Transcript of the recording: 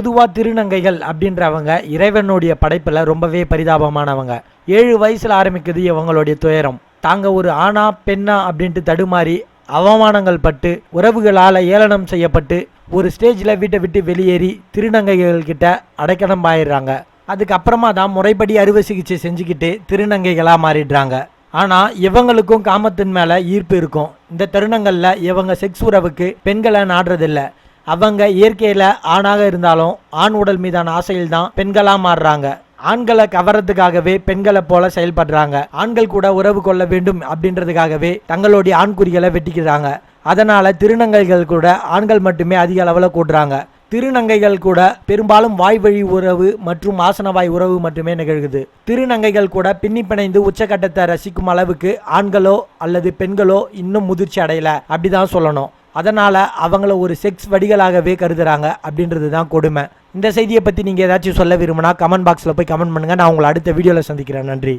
பொதுவா திருநங்கைகள் அப்படின்றவங்க இறைவனுடைய படைப்பில் ரொம்பவே பரிதாபமானவங்க. ஏழு வயசுல ஆரம்பிக்குது இவங்களுடைய துயரம். தாங்க ஒரு ஆணா பெண்ணா அப்படின்ட்டு தடுமாறி அவமானங்கள் பட்டு உறவுகளால் ஏளனம் செய்யப்பட்டு ஒரு ஸ்டேஜில் வீட்டை விட்டு வெளியேறி திருநங்கைகள் கிட்ட அடைக்கலம் ஆயிடுறாங்க அதுக்கப்புறமா தான் முறைப்படி அறுவை சிகிச்சை செஞ்சுக்கிட்டு திருநங்கைகளாக மாறிடுறாங்க. ஆனால் இவங்களுக்கும் காமத்தின் மேலே ஈர்ப்பு இருக்கும். இந்த தருணங்களில் இவங்க செக்ஸ் உறவுக்கு பெண்களை நாடுறதில்ல. அவங்க இயற்கையில் ஆணாக இருந்தாலும் ஆண் உடல் மீதான ஆசையில் தான் பெண்களாக மாறுறாங்க. ஆண்களை கவர்றதுக்காகவே பெண்களை போல செயல்படுறாங்க. ஆண்கள் கூட உறவு கொள்ள வேண்டும் அப்படின்றதுக்காகவே தங்களுடைய ஆண்குறிகளை வெட்டிக்கிறாங்க. அதனால திருநங்கைகள் கூட ஆண்கள் மட்டுமே அதிக அளவில் கூடுறாங்க. திருநங்கைகள் கூட பெரும்பாலும் வாய்வழி உறவு மற்றும் ஆசனவாய் உறவு மட்டுமே நிகழ்குது. திருநங்கைகள் கூட பின்னி பிணைந்து உச்சக்கட்டத்தை ரசிக்கும் அளவுக்கு ஆண்களோ அல்லது பெண்களோ இன்னும் முதிர்ச்சி அடையல. அப்படிதான் சொல்லணும். அதனால் அவங்கள ஒரு செக்ஸ் வடிகளாகவே கருதுகிறாங்க அப்படின்றது தான் கொடுமை. இந்த செய்தியை பற்றி நீங்கள் ஏதாச்சும் சொல்ல விரும்பினா கமெண்ட் பாக்ஸில் போய் கமெண்ட் பண்ணுங்கள் நான் உங்களை அடுத்த வீடியோவில் சந்திக்கிறேன். நன்றி.